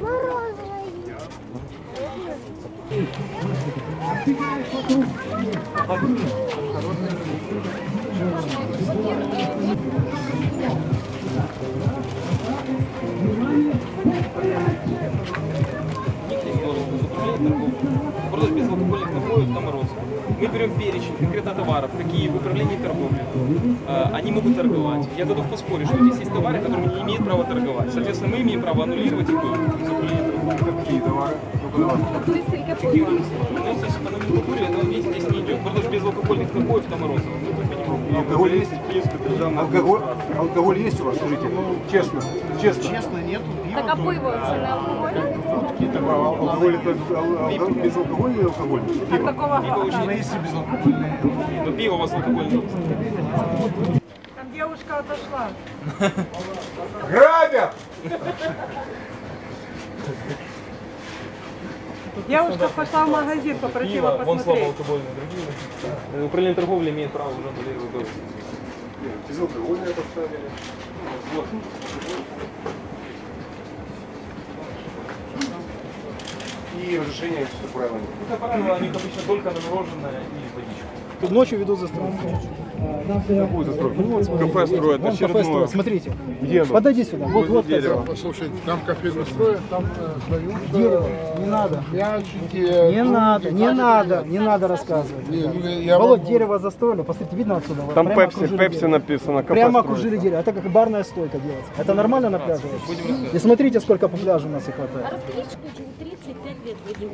Морозовый. Мы берем перечень конкретно товаров, какие в управлении торговли. Э, Они могут торговать. Я готов поспорить, что здесь есть товары, которыми не имеют права торговать. Соответственно, мы имеем право аннулировать их из управления торговли. Какие товары? Алкоголь есть? Алкоголь, алкоголь есть у вас? Скажите, честно, честно. Честно, нету пива. Так а пиво це не алкоголь? Алкоголь это ал- алко- безалкогольный или алкогольный? А какого Она есть и безалкогольная. Но пиво у вас алкогольное. Там девушка отошла. Грабят! Девушка пошла в магазин, попросила Пиво, вон слабо посмотреть. алкогольные другие. Э, Управление торговли имеет право уже аннулировать договор. Безалкогольное поставили. Вот. И разрешение правилами. Ну, как правило, они обычно только на мороженое и водичку. Ночью ведут застройку. Какую застройку? Ну, вот кафе строят Вон кафе строят, смотрите. Где оно? Подойди сюда. Вот, вот дерева. кафе. Послушайте, там кофейную строят, там э, дают Дерево. э, Не надо. мячики. Не надо, не надо, не надо рассказывать. Не, ну, я Володь, могу- дерево застроили, посмотрите, видно отсюда? Там Пепси, Пепси дерево. написано, кафе Прямо строится. окружили дерево. Это как барная стойка делается. Это нормально на пляже? И смотрите, сколько по пляжу у нас и А хватает. расскажите, почему 35 лет водил?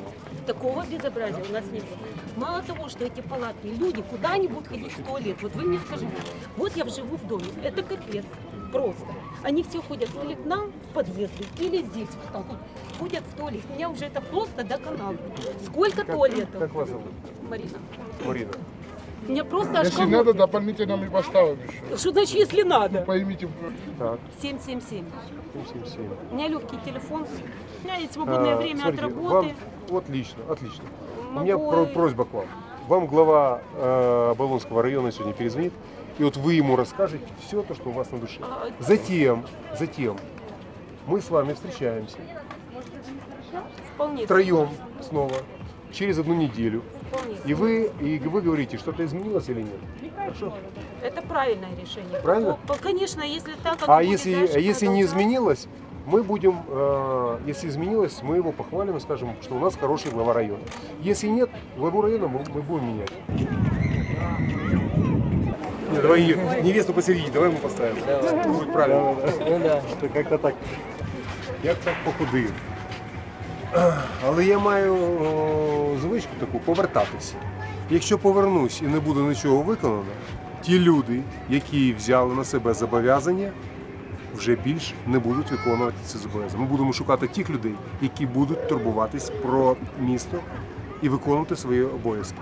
Такого безобразия у нас не было. Мало того, что эти палатки, люди куда-нибудь ходить в туалет. Вот вы мне скажите, вот я живу в доме, это капец, просто. Они все ходят или к нам в подъезды, или здесь вот так вот, ходят в туалет. Меня уже это просто доконало. Сколько туалетов? Как вас зовут? Марина. Марина. Меня просто аж Если надо, дополнительно мы поставим еще. Что значит, если надо? Поймите, Так, 777. 777. У меня легкий телефон. У меня есть свободное А, время смотрите, от работы. Вам, отлично, отлично. У меня Могу про- и- просьба к вам. Вам глава э, Болонского района сегодня перезвонит, и вот вы ему расскажете все то, что у вас на душе. А, Затем, затем мы с вами встречаемся Вполне. втроем снова через одну неделю, вполне. и вы, и вы говорите, что-то изменилось или нет. Хорошо? Это правильное решение. Правильно? Конечно, если так, оно А если, дальше если не изменилось, мы будем, э, если изменилось, мы его похвалим и скажем, что у нас хороший глава района. Если нет, главу района мы, мы будем менять. Не, давай ее- невесту посередине, давай мы поставим. Будет правильно. Ну да. Це як-то так. Я так похудив. Але я маю о, звичку таку повертатися. Якщо повернусь і не буде нічого виконано, ті люди, які взяли на себе зобов'язання, вже більш не будуть виконувати ці зобов'язання. Ми будемо шукати тих людей, які будуть турбуватись про місто і виконувати свої обов'язки.